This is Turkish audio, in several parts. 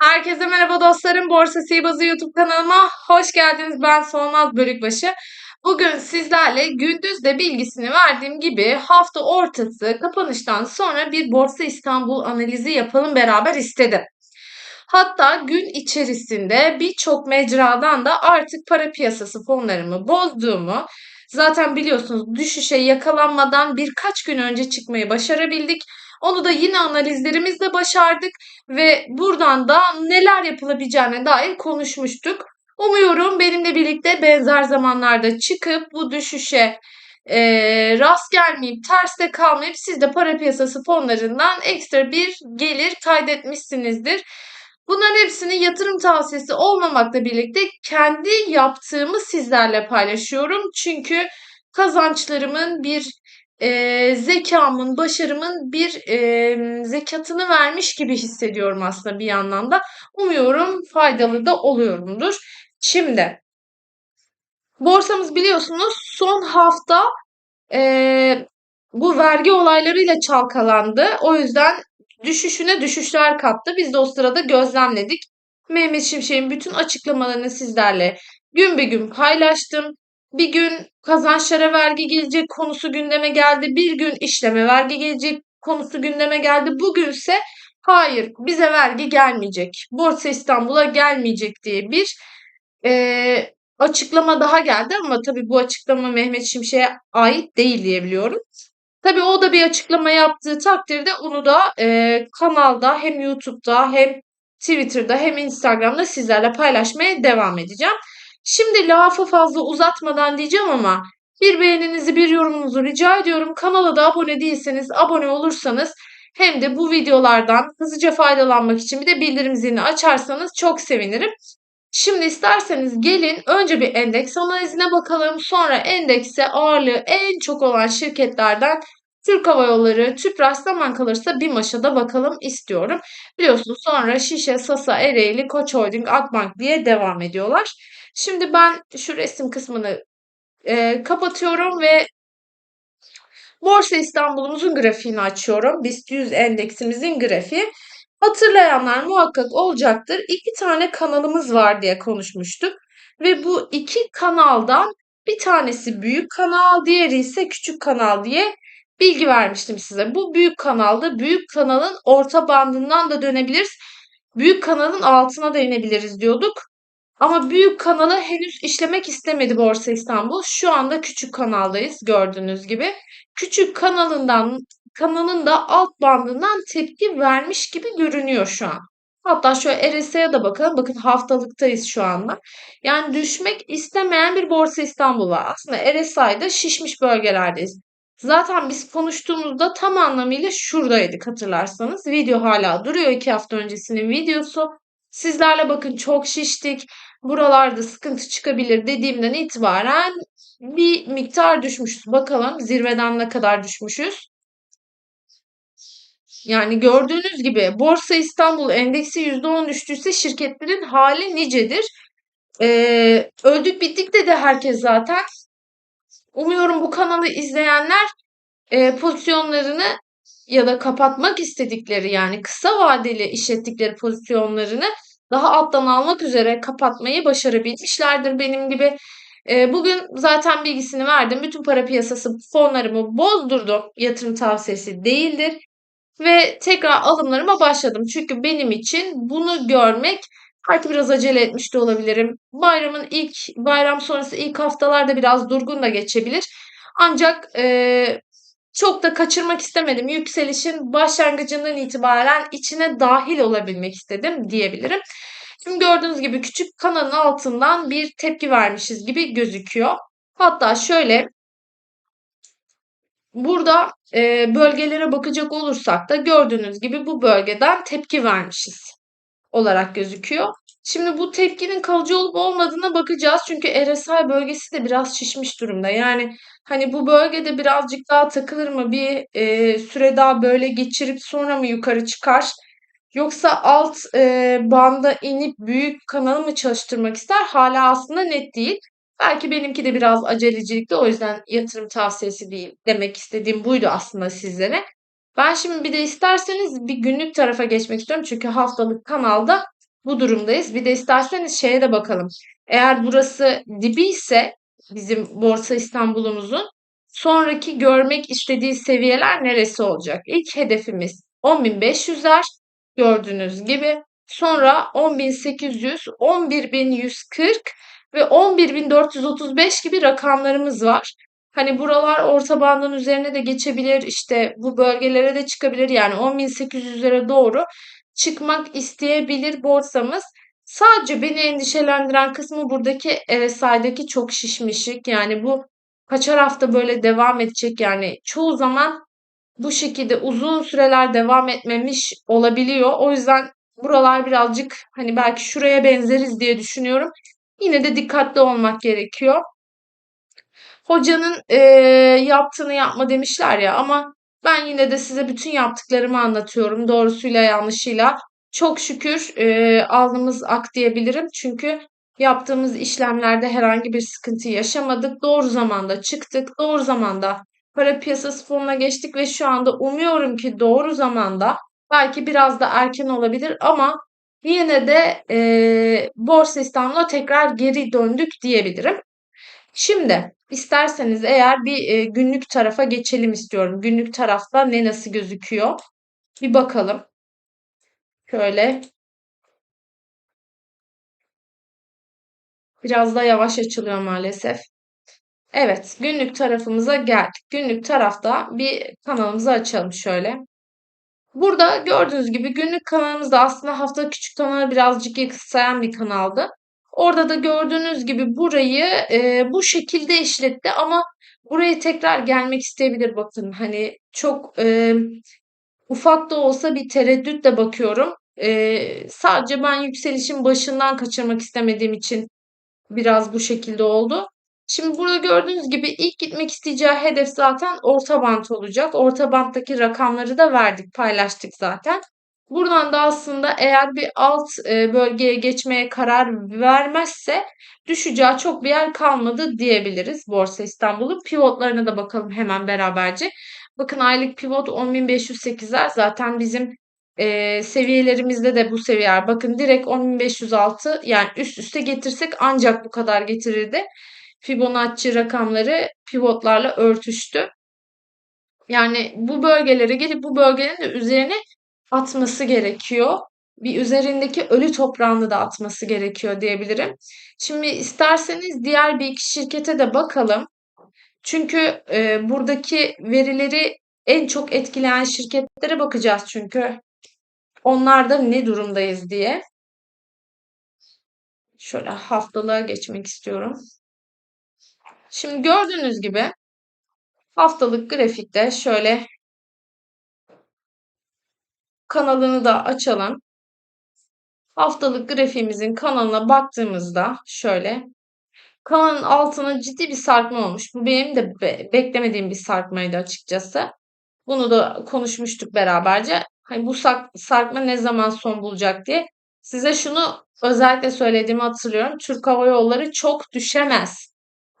Herkese merhaba dostlarım. Borsa Sihirbazı YouTube kanalıma hoş geldiniz. Ben Solmaz Bölükbaşı. Bugün sizlerle gündüzde bilgisini verdiğim gibi hafta ortası kapanıştan sonra bir Borsa İstanbul analizi yapalım beraber istedim. Hatta gün içerisinde birçok mecradan da artık para piyasası fonlarımı bozduğumu, zaten biliyorsunuz düşüşe yakalanmadan birkaç gün önce çıkmayı başarabildik. Onu da yine analizlerimizle başardık ve buradan da neler yapılabileceğine dair konuşmuştuk. Umuyorum benimle birlikte benzer zamanlarda çıkıp bu düşüşe e, rast gelmeyip terste kalmayıp siz de para piyasası fonlarından ekstra bir gelir kaydetmişsinizdir. Bunların hepsini yatırım tavsiyesi olmamakla birlikte kendi yaptığımı sizlerle paylaşıyorum. Çünkü kazançlarımın bir e, zekamın, başarımın bir e, zekatını vermiş gibi hissediyorum aslında bir yandan da. Umuyorum faydalı da oluyorumdur. Şimdi borsamız biliyorsunuz son hafta e, bu vergi olaylarıyla çalkalandı. O yüzden düşüşüne düşüşler kattı. Biz de o sırada gözlemledik. Mehmet Şimşek'in bütün açıklamalarını sizlerle gün be gün paylaştım. Bir gün kazançlara vergi gelecek konusu gündeme geldi. Bir gün işleme vergi gelecek konusu gündeme geldi. Bugünse hayır bize vergi gelmeyecek. Borsa İstanbul'a gelmeyecek diye bir e, açıklama daha geldi ama tabii bu açıklama Mehmet Şimşek'e ait değil diyebiliyorum. Tabii o da bir açıklama yaptığı takdirde onu da e, kanalda hem YouTube'da hem Twitter'da hem Instagram'da sizlerle paylaşmaya devam edeceğim. Şimdi lafı fazla uzatmadan diyeceğim ama bir beğeninizi bir yorumunuzu rica ediyorum. Kanala da abone değilseniz abone olursanız hem de bu videolardan hızlıca faydalanmak için bir de bildirim zilini açarsanız çok sevinirim. Şimdi isterseniz gelin önce bir endeks analizine bakalım. Sonra endekse ağırlığı en çok olan şirketlerden Türk Hava Yolları, Tüpraş zaman kalırsa BİMAŞ'a da bakalım istiyorum. Biliyorsunuz sonra Şişe, Sasa, Ereğli, Koç Holding, Akbank diye devam ediyorlar. Şimdi ben şu resim kısmını e, kapatıyorum ve Borsa İstanbul'umuzun grafiğini açıyorum. BIST 100 endeksimizin grafiği. Hatırlayanlar muhakkak olacaktır. İki tane kanalımız var diye konuşmuştuk. Ve bu iki kanaldan bir tanesi büyük kanal, diğeri ise küçük kanal diye bilgi vermiştim size. Bu büyük kanalda büyük kanalın orta bandından da dönebiliriz. Büyük kanalın altına da inebiliriz diyorduk. Ama büyük kanalı henüz işlemek istemedi Borsa İstanbul. Şu anda küçük kanaldayız gördüğünüz gibi. Küçük kanalından kanalın da alt bandından tepki vermiş gibi görünüyor şu an. Hatta şöyle RSI'ye de bakalım. Bakın haftalıktayız şu anda. Yani düşmek istemeyen bir Borsa İstanbul var. Aslında RSI'de şişmiş bölgelerdeyiz. Zaten biz konuştuğumuzda tam anlamıyla şuradaydık hatırlarsanız. Video hala duruyor. iki hafta öncesinin videosu. Sizlerle bakın çok şiştik. Buralarda sıkıntı çıkabilir dediğimden itibaren bir miktar düşmüşüz. Bakalım zirveden ne kadar düşmüşüz. Yani gördüğünüz gibi Borsa İstanbul endeksi %10 düştüyse şirketlerin hali nicedir. Ee, öldük bittik dedi herkes zaten. Umuyorum bu kanalı izleyenler e, pozisyonlarını ya da kapatmak istedikleri yani kısa vadeli işlettikleri pozisyonlarını daha alttan almak üzere kapatmayı başarabilmişlerdir benim gibi. E, bugün zaten bilgisini verdim. Bütün para piyasası fonlarımı bozdurdum. Yatırım tavsiyesi değildir. Ve tekrar alımlarıma başladım. Çünkü benim için bunu görmek belki biraz acele etmiş de olabilirim. Bayramın ilk bayram sonrası ilk haftalarda biraz durgun da geçebilir. Ancak e, çok da kaçırmak istemedim. Yükselişin başlangıcından itibaren içine dahil olabilmek istedim diyebilirim. Şimdi gördüğünüz gibi küçük kanalın altından bir tepki vermişiz gibi gözüküyor. Hatta şöyle burada e, bölgelere bakacak olursak da gördüğünüz gibi bu bölgeden tepki vermişiz olarak gözüküyor. Şimdi bu tepkinin kalıcı olup olmadığına bakacağız. Çünkü RSI bölgesi de biraz şişmiş durumda. Yani hani bu bölgede birazcık daha takılır mı? Bir e, süre daha böyle geçirip sonra mı yukarı çıkar? Yoksa alt e, banda inip büyük kanalı mı çalıştırmak ister? Hala aslında net değil. Belki benimki de biraz acelecilikte o yüzden yatırım tavsiyesi değil. Demek istediğim buydu aslında sizlere. Ben şimdi bir de isterseniz bir günlük tarafa geçmek istiyorum. Çünkü haftalık kanalda bu durumdayız. Bir de isterseniz şeye de bakalım. Eğer burası dibi ise bizim Borsa İstanbul'umuzun sonraki görmek istediği seviyeler neresi olacak? İlk hedefimiz 10.500'ler gördüğünüz gibi. Sonra 10.800, 11.140 ve 11.435 gibi rakamlarımız var. Hani buralar orta bandın üzerine de geçebilir. işte bu bölgelere de çıkabilir. Yani 10.800'lere doğru çıkmak isteyebilir borsamız. Sadece beni endişelendiren kısmı buradaki RSI'deki çok şişmişlik. Yani bu kaçar hafta böyle devam edecek. Yani çoğu zaman bu şekilde uzun süreler devam etmemiş olabiliyor. O yüzden buralar birazcık hani belki şuraya benzeriz diye düşünüyorum. Yine de dikkatli olmak gerekiyor. Hocanın e, yaptığını yapma demişler ya ama ben yine de size bütün yaptıklarımı anlatıyorum doğrusuyla yanlışıyla. Çok şükür e, alnımız ak diyebilirim çünkü yaptığımız işlemlerde herhangi bir sıkıntı yaşamadık. Doğru zamanda çıktık, doğru zamanda para piyasası fonuna geçtik ve şu anda umuyorum ki doğru zamanda belki biraz da erken olabilir ama yine de e, Borsa İstanbul'a tekrar geri döndük diyebilirim. Şimdi isterseniz eğer bir e, günlük tarafa geçelim istiyorum. Günlük tarafta ne nasıl gözüküyor? Bir bakalım. Şöyle biraz da yavaş açılıyor maalesef. Evet, günlük tarafımıza geldik. Günlük tarafta bir kanalımızı açalım şöyle. Burada gördüğünüz gibi günlük kanalımızda aslında hafta küçük kanalı birazcık yakınsayan bir kanaldı. Orada da gördüğünüz gibi burayı e, bu şekilde işletti ama buraya tekrar gelmek isteyebilir bakın. Hani çok e, ufak da olsa bir tereddütle bakıyorum. E, sadece ben yükselişin başından kaçırmak istemediğim için biraz bu şekilde oldu. Şimdi burada gördüğünüz gibi ilk gitmek isteyeceği hedef zaten orta bant olacak. Orta banttaki rakamları da verdik, paylaştık zaten. Buradan da aslında eğer bir alt e, bölgeye geçmeye karar vermezse düşeceği çok bir yer kalmadı diyebiliriz Borsa İstanbul'un. Pivotlarına da bakalım hemen beraberce. Bakın aylık pivot 10.508'ler zaten bizim e, seviyelerimizde de bu seviyeler. Bakın direkt 10.506 yani üst üste getirsek ancak bu kadar getirirdi. Fibonacci rakamları pivotlarla örtüştü. Yani bu bölgelere gelip bu bölgenin de üzerine atması gerekiyor. Bir üzerindeki ölü toprağını da atması gerekiyor diyebilirim. Şimdi isterseniz diğer bir iki şirkete de bakalım. Çünkü e, buradaki verileri en çok etkileyen şirketlere bakacağız çünkü. Onlarda ne durumdayız diye. Şöyle haftalığa geçmek istiyorum. Şimdi gördüğünüz gibi haftalık grafikte şöyle kanalını da açalım. Haftalık grafiğimizin kanalına baktığımızda şöyle kanalın altına ciddi bir sarkma olmuş. Bu benim de be beklemediğim bir sarkmaydı açıkçası. Bunu da konuşmuştuk beraberce. Hani bu sarkma ne zaman son bulacak diye. Size şunu özellikle söylediğimi hatırlıyorum. Türk Hava Yolları çok düşemez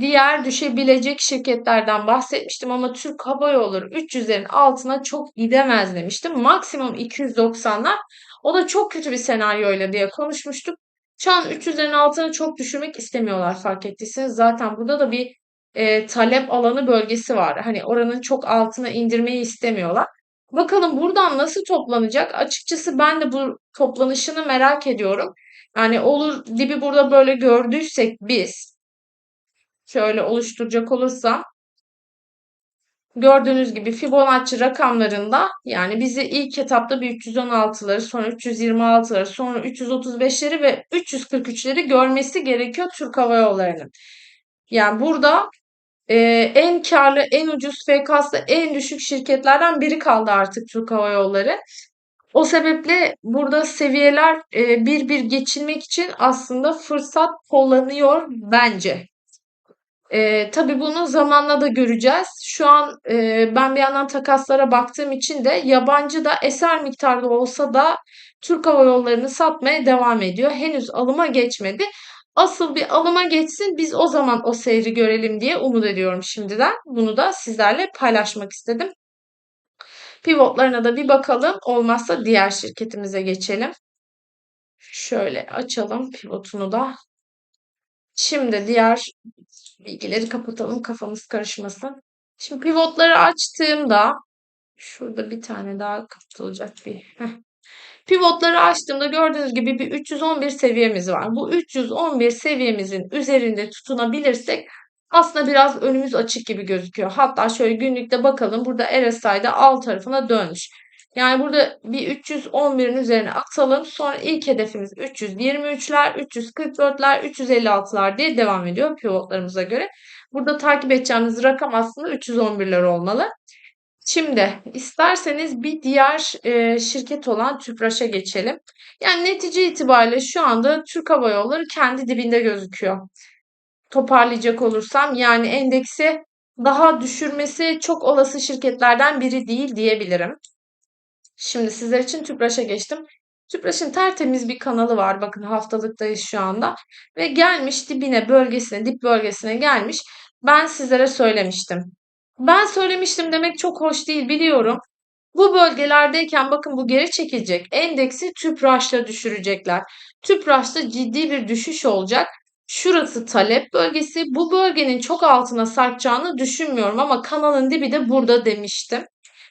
diğer düşebilecek şirketlerden bahsetmiştim ama Türk Hava Yolları 300'lerin altına çok gidemez demiştim. Maksimum 290'lar. O da çok kötü bir senaryoyla diye konuşmuştuk. Şu an 300'lerin altına çok düşürmek istemiyorlar fark ettiyseniz. Zaten burada da bir e, talep alanı bölgesi var. Hani oranın çok altına indirmeyi istemiyorlar. Bakalım buradan nasıl toplanacak? Açıkçası ben de bu toplanışını merak ediyorum. Yani olur dibi burada böyle gördüysek biz şöyle oluşturacak olursam gördüğünüz gibi Fibonacci rakamlarında yani bizi ilk etapta bir 316'ları sonra 326'ları sonra 335'leri ve 343'leri görmesi gerekiyor Türk Hava Yolları'nın. Yani burada e, en karlı, en ucuz FK'sı en düşük şirketlerden biri kaldı artık Türk Hava Yolları. O sebeple burada seviyeler e, bir bir geçilmek için aslında fırsat kullanıyor bence. E, tabii bunu zamanla da göreceğiz. Şu an e, ben bir yandan takaslara baktığım için de yabancı da eser miktarda olsa da Türk Hava Yolları'nı satmaya devam ediyor. Henüz alıma geçmedi. Asıl bir alıma geçsin biz o zaman o seyri görelim diye umut ediyorum şimdiden. Bunu da sizlerle paylaşmak istedim. Pivotlarına da bir bakalım. Olmazsa diğer şirketimize geçelim. Şöyle açalım pivotunu da. Şimdi diğer bilgileri kapatalım kafamız karışmasın. Şimdi pivotları açtığımda şurada bir tane daha kapatılacak bir. Pivotları açtığımda gördüğünüz gibi bir 311 seviyemiz var. Bu 311 seviyemizin üzerinde tutunabilirsek aslında biraz önümüz açık gibi gözüküyor. Hatta şöyle günlükte bakalım. Burada RSI'de al tarafına dönmüş. Yani burada bir 311'in üzerine atalım. Sonra ilk hedefimiz 323'ler, 344'ler, 356'lar diye devam ediyor pivotlarımıza göre. Burada takip edeceğimiz rakam aslında 311'ler olmalı. Şimdi isterseniz bir diğer e, şirket olan TÜPRAŞ'a geçelim. Yani netice itibariyle şu anda Türk Hava Yolları kendi dibinde gözüküyor. Toparlayacak olursam yani endeksi daha düşürmesi çok olası şirketlerden biri değil diyebilirim. Şimdi sizler için TÜPRAŞ'a geçtim. TÜPRAŞ'ın tertemiz bir kanalı var. Bakın haftalıktayız şu anda. Ve gelmiş dibine bölgesine, dip bölgesine gelmiş. Ben sizlere söylemiştim. Ben söylemiştim demek çok hoş değil biliyorum. Bu bölgelerdeyken bakın bu geri çekilecek. Endeksi TÜPRAŞ'la düşürecekler. TÜPRAŞ'ta ciddi bir düşüş olacak. Şurası talep bölgesi. Bu bölgenin çok altına sarkacağını düşünmüyorum ama kanalın dibi de burada demiştim.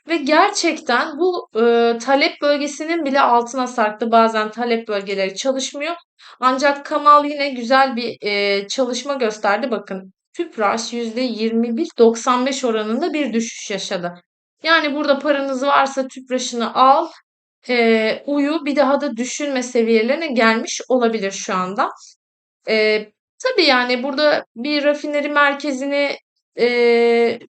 Ve gerçekten bu e, talep bölgesinin bile altına sarktı. Bazen talep bölgeleri çalışmıyor. Ancak kanal yine güzel bir e, çalışma gösterdi. Bakın Tüpraş %21.95 oranında bir düşüş yaşadı. Yani burada paranız varsa Tüpraş'ını al, e, uyu bir daha da düşünme seviyelerine gelmiş olabilir şu anda. E, tabii yani burada bir rafineri merkezini e,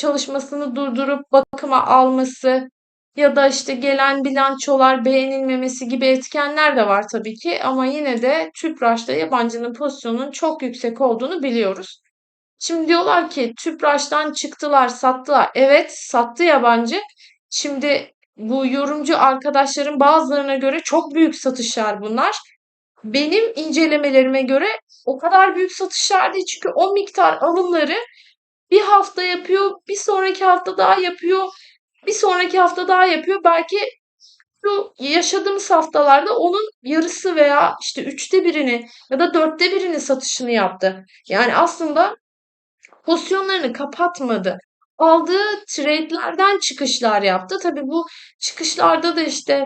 çalışmasını durdurup bakıma alması ya da işte gelen bilançolar beğenilmemesi gibi etkenler de var tabii ki ama yine de Tüpraş'ta yabancının pozisyonunun çok yüksek olduğunu biliyoruz. Şimdi diyorlar ki Tüpraş'tan çıktılar, sattılar. Evet, sattı yabancı. Şimdi bu yorumcu arkadaşların bazılarına göre çok büyük satışlar bunlar. Benim incelemelerime göre o kadar büyük satışlar değil çünkü o miktar alımları bir hafta yapıyor, bir sonraki hafta daha yapıyor, bir sonraki hafta daha yapıyor. Belki şu yaşadığımız haftalarda onun yarısı veya işte üçte birini ya da dörtte birini satışını yaptı. Yani aslında pozisyonlarını kapatmadı. Aldığı trade'lerden çıkışlar yaptı. Tabii bu çıkışlarda da işte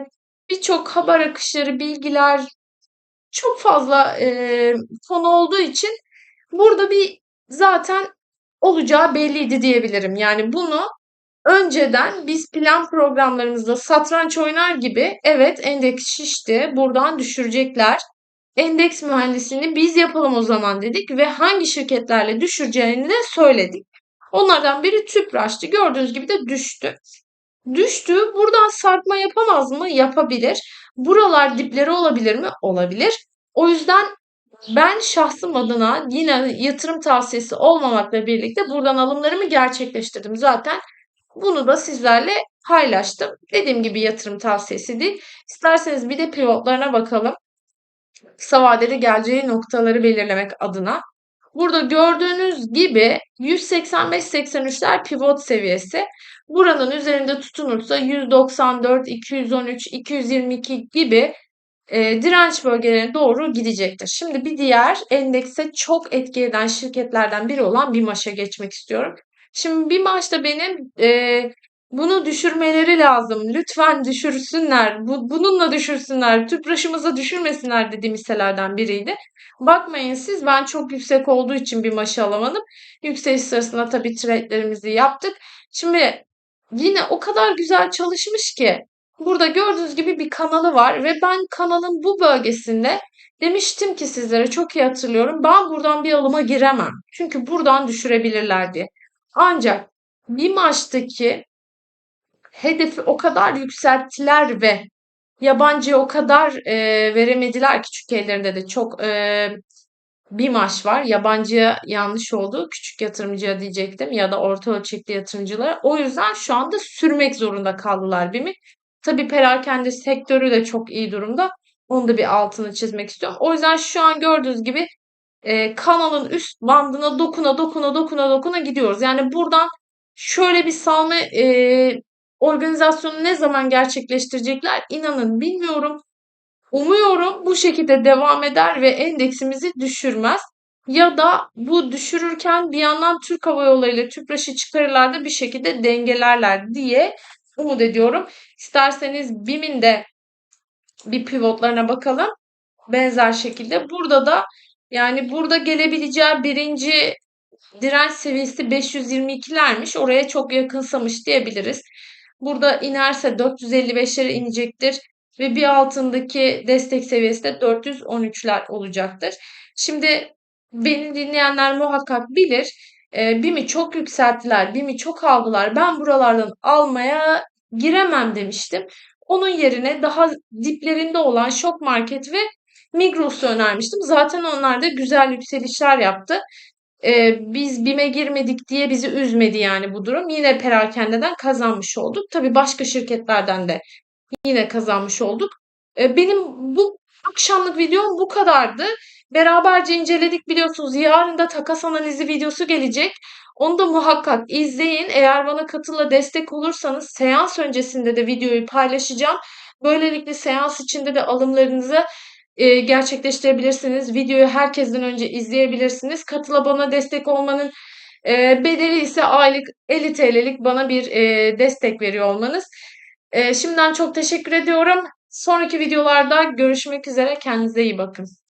birçok haber akışları, bilgiler çok fazla e, konu olduğu için burada bir zaten olacağı belliydi diyebilirim. Yani bunu önceden biz plan programlarımızda satranç oynar gibi evet endeks şişti buradan düşürecekler. Endeks mühendisliğini biz yapalım o zaman dedik ve hangi şirketlerle düşüreceğini de söyledik. Onlardan biri Tüpraş'tı. Gördüğünüz gibi de düştü. Düştü. Buradan sarkma yapamaz mı? Yapabilir. Buralar dipleri olabilir mi? Olabilir. O yüzden ben şahsım adına yine yatırım tavsiyesi olmamakla birlikte buradan alımlarımı gerçekleştirdim. Zaten bunu da sizlerle paylaştım. Dediğim gibi yatırım tavsiyesi değil. İsterseniz bir de pivotlarına bakalım. Kısa vadeli geleceği noktaları belirlemek adına. Burada gördüğünüz gibi 185-83'ler pivot seviyesi. Buranın üzerinde tutunursa 194, 213, 222 gibi e, direnç bölgelerine doğru gidecektir. Şimdi bir diğer endekse çok etki eden şirketlerden biri olan BİMAŞ'a geçmek istiyorum. Şimdi BİMAŞ'ta benim e, bunu düşürmeleri lazım. Lütfen düşürsünler. Bu, bununla düşürsünler. Tüpraşımıza düşürmesinler dediğim hisselerden biriydi. Bakmayın siz ben çok yüksek olduğu için bir maşı alamadım. Yükseliş sırasında tabii trade'lerimizi yaptık. Şimdi yine o kadar güzel çalışmış ki Burada gördüğünüz gibi bir kanalı var ve ben kanalın bu bölgesinde demiştim ki sizlere çok iyi hatırlıyorum. Ben buradan bir alıma giremem. Çünkü buradan düşürebilirler diye. Ancak bir maçtaki hedefi o kadar yükselttiler ve yabancıya o kadar e, veremediler ki çünkü ellerinde de çok e, bir maç var. Yabancıya yanlış oldu. Küçük yatırımcıya diyecektim ya da orta ölçekli yatırımcılara. O yüzden şu anda sürmek zorunda kaldılar BİM'i. Tabii perakende sektörü de çok iyi durumda. Onu da bir altını çizmek istiyorum. O yüzden şu an gördüğünüz gibi e, kanalın üst bandına dokuna dokuna dokuna dokuna gidiyoruz. Yani buradan şöyle bir salma e, organizasyonu ne zaman gerçekleştirecekler inanın bilmiyorum. Umuyorum bu şekilde devam eder ve endeksimizi düşürmez. Ya da bu düşürürken bir yandan Türk Hava Yolları ile TÜPRAŞ'ı çıkarırlar da bir şekilde dengelerler diye umut ediyorum. İsterseniz BİM'in de bir pivotlarına bakalım. Benzer şekilde. Burada da yani burada gelebileceği birinci direnç seviyesi 522'lermiş. Oraya çok yakınsamış diyebiliriz. Burada inerse 455'lere inecektir ve bir altındaki destek seviyesi de 413'ler olacaktır. Şimdi beni dinleyenler muhakkak bilir. E, BİM'i çok yükselttiler, BİM'i çok aldılar. Ben buralardan almaya giremem demiştim. Onun yerine daha diplerinde olan Şok Market ve Migros'u önermiştim. Zaten onlar da güzel yükselişler yaptı. Ee, biz BİM'e girmedik diye bizi üzmedi yani bu durum. Yine perakendeden kazanmış olduk. Tabii başka şirketlerden de yine kazanmış olduk. Ee, benim bu akşamlık videom bu kadardı. Beraberce inceledik biliyorsunuz. Yarın da takas analizi videosu gelecek. Onu da muhakkak izleyin. Eğer bana katıla destek olursanız seans öncesinde de videoyu paylaşacağım. Böylelikle seans içinde de alımlarınızı e, gerçekleştirebilirsiniz. Videoyu herkesten önce izleyebilirsiniz. Katıla bana destek olmanın e, bedeli ise aylık 50 TL'lik bana bir e, destek veriyor olmanız. E, şimdiden çok teşekkür ediyorum. Sonraki videolarda görüşmek üzere. Kendinize iyi bakın.